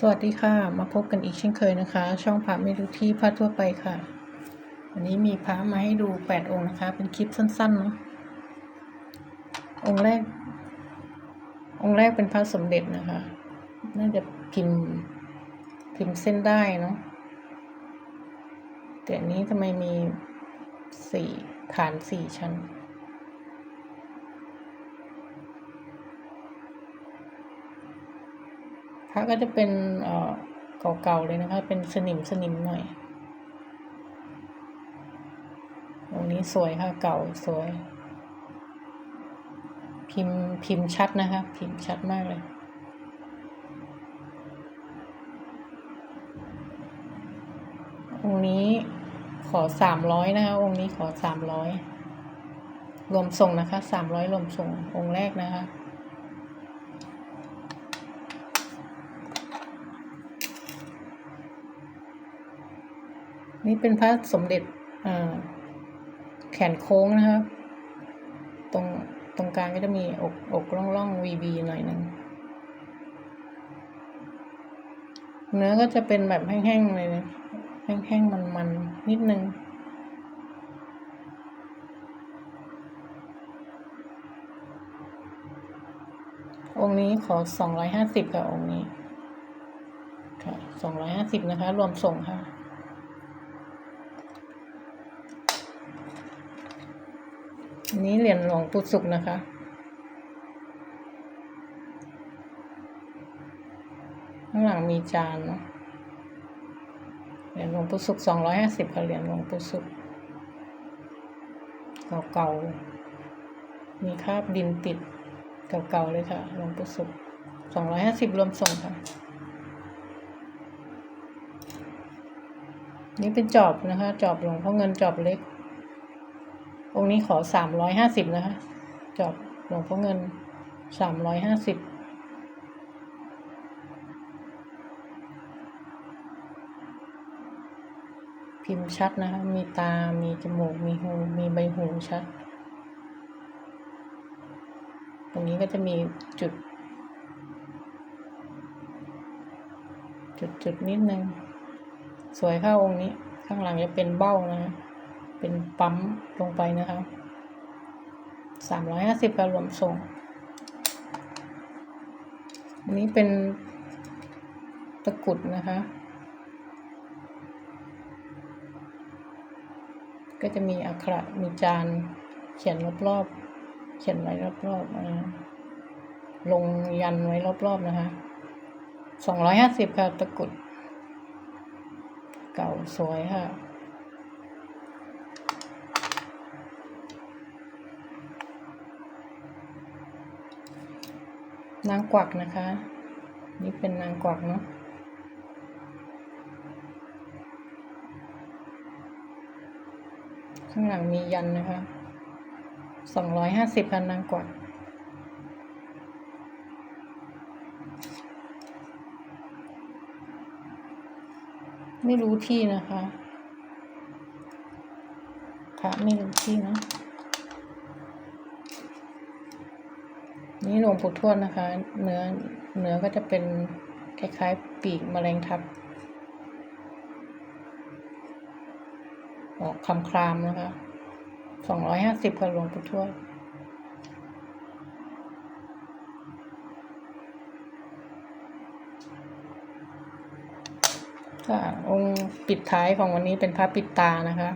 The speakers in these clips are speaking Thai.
สวัสดีค่ะ มาพบกันอีกเช่นเคยนะคะ ช่องพระไม่รู้ที่พระทั่วไปค่ะ วันนี้มีพระมาให้ดูแปดองค์นะคะ เป็นคลิปสั้นๆเนาะองค์แรก องค์แรกเป็นพระสมเด็จนะคะ น่าจะพิมพ์พิมพ์เส้นได้เนาะแต่อันนี้ทำไมมีสี่ฐานสี่ชั้น พระก็จะเป็นเอ่อเก่าๆเลยนะคะ เป็นสนิมสนิมหน่อยองนี้สวยค่ะเก่าสวย พิมพ์พิมพ์ชัดนะคะ พิมพ์ชัดมากเลยองนี้ขอสามร้อยนะคะ องค์นี้ขอสามร้อยรวมส่งนะคะสามร้อยรวมส่งองค์แรกนะคะ นี่เป็นพระสมเด็จแขนโค้งนะครับ ตรงตรงกลางก็จะมีอกอกร่องร่องวีบีหน่อยหนึ่งเนื้อก็จะเป็นแบบแห้งๆเลยนะแห้งๆมันๆนิดนึงองค์นี้ขอสองร้อยห้าสิบค่ะองค์นี้ค่ะสองร้อยห้าสิบนะคะ รวมส่งค่ะ อันนี้เหรียญหลวงปู่ศุกร์นะคะ ข้างหลังมีจานเนาะ เหรียญหลวงปู่ศุกร์สองร้อยห้าสิบค่ะเหรียญหลวงปู่ศุกร์เก่าๆ มีคราบดินติดเก่าๆเลยค่ะ หลวงปู่ศุกร์สองร้อยห้าสิบรวมส่งค่ะ นี่เป็นจอบนะคะ จอบหลวงพ่อเงินจอบเล็ก งนี้ขอสามร้อยห้าสิบนะคะจอบหลวงพ่อเงินสามร้อยห้าสิบพิมพ์ชัดนะคะ มีตา มีจมูก มีหู มีใบหูชัด ตรงนี้ก็จะมีจุด จุดจุดนิดนึง สวยค่ะองค์นี้ ข้างหลังจะเป็นเบ้านะคะ เป็นปั๊มลงไปนะคะสามร้อยห้าสิบการรวมส่ง อันนี้เป็นตะกรุดนะคะ ก็จะมีอักขระมีจานเขียนรอบๆ เขียนไว้รอบๆอ่าลงยันไว้รอบๆนะคะสองร้อยห้าสิบค่ะตะกรุด เก่าสวยค่ะ นางกวักนะคะ นี่เป็นนางกวักเนาะข้างหลังมียันนะคะสองร้อยห้าสิบพันนางกวักไม่รู้ที่นะคะพระไม่รู้ที่เนาะ นี่หลวงปู่ทวดนะคะ เนื้อเนื้อก็จะเป็นคล้ายๆ ปีกแมลงทับออกคำครามนะคะสองร้อยห้าสิบค่ะหลวงปู่ทวดค่ะองค์ปิดท้ายของวันนี้เป็นพระปิดตานะคะ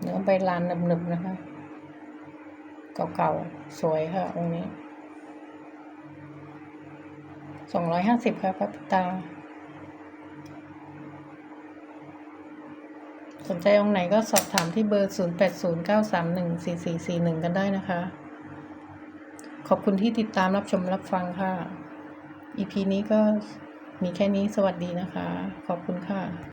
เนื้อใบลานหนึบๆนะคะ เก่าๆ สวยค่ะองค์นี้สองร้อยห้าสิบค่ะพระปิดตา สนใจองค์ไหนก็สอบถามที่เบอร์0 8 0 9 3 1 4 4 4 1กันได้นะคะ ขอบคุณที่ติดตามรับชมรับฟังค่ะ EP นี้ก็มีแค่นี้สวัสดีนะคะ ขอบคุณค่ะ